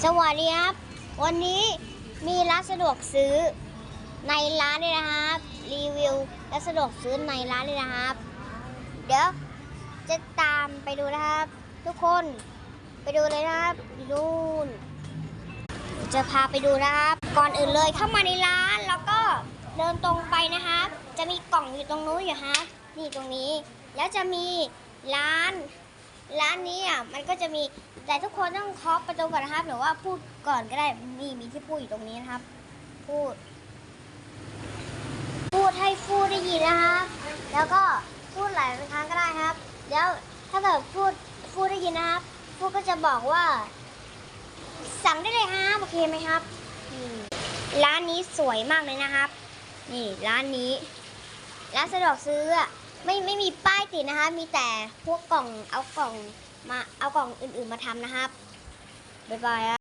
สวัสดีครับ วันนี้มีร้านสะดวกซื้อในร้านเลยนะครับ รีวิวและสะดวกซื้อในร้านเลยนะครับ เดี๋ยวจะตามไปดูนะครับ ทุกคนไปดูเลยนะครับนู่นจะพาไปดูนะครับ ก่อนอื่นเลยเข้ามาในร้านแล้วก็เดินตรงไปนะครับ จะมีกล่องอยู่ตรงนู้นอยู่ฮะนี่ตรงนี้ แล้วจะมีร้าน ร้านนี้อะมันก็จะมี แต่ทุกคนต้องเคาะประตูก่อนนะครับหรือว่าพูดก่อนก็ได้นี่มีที่พูดอยู่ตรงนี้นะครับ พูด พูดให้ฟูได้ยินนะครับ แล้วก็พูดหลายครั้งก็ได้ครับ แล้วถ้าเกิดพูดฟูได้ยินนะครับ ฟูก็จะบอกว่า สั่งได้เลยครับโอเคไหมครับร้านนี้สวยมากเลยนะครับ นี่ร้านนี้ร้านสะดวกซื้อ ไม่ไม่มีป้ายติดนะคะ มีแต่พวกกล่องเอากล่องมาเอากล่องอื่นๆมาทำนะครับบ๊ายบายอะ